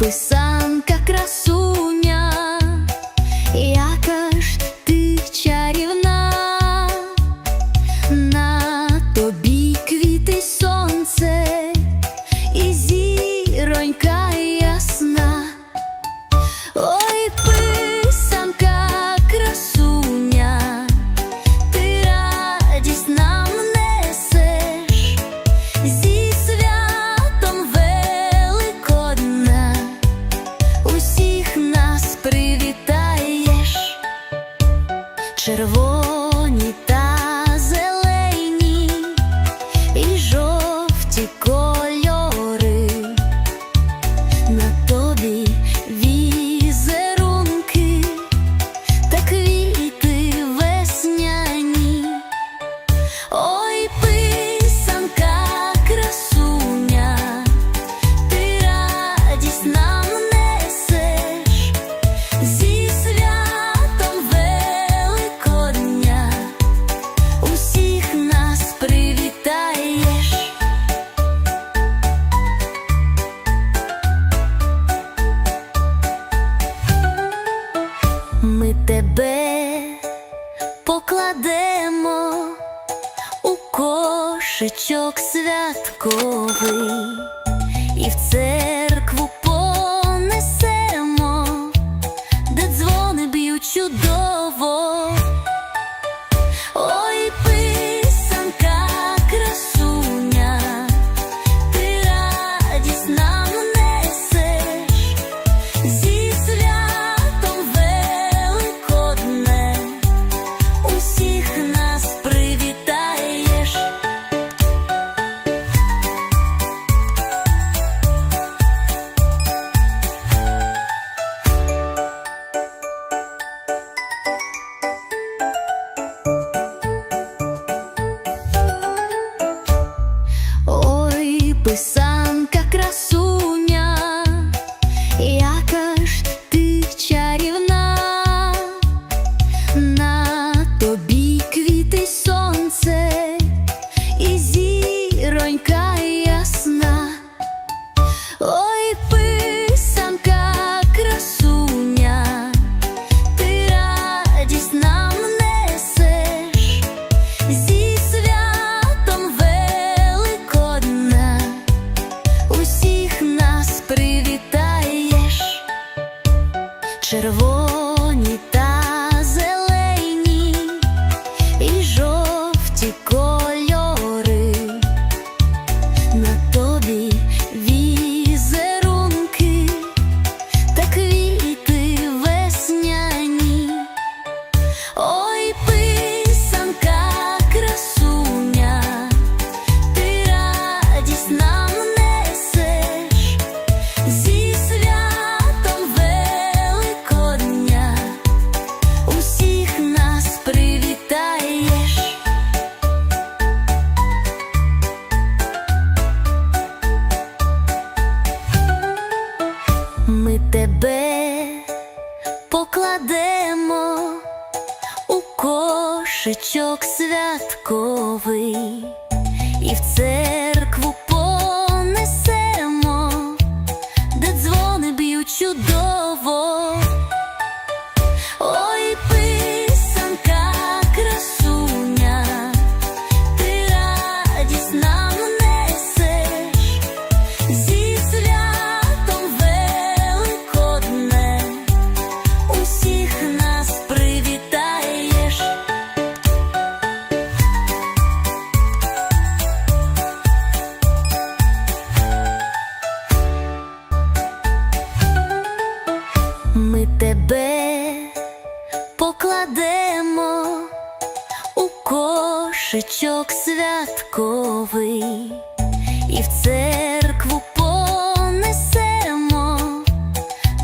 Poisson. тебе покладемо у кошечок святковий і в це. червоний. Шичок святковий. І в церкві Вітричок святковий і в церкву понесемо,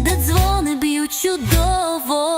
де дзвони б'ють чудово.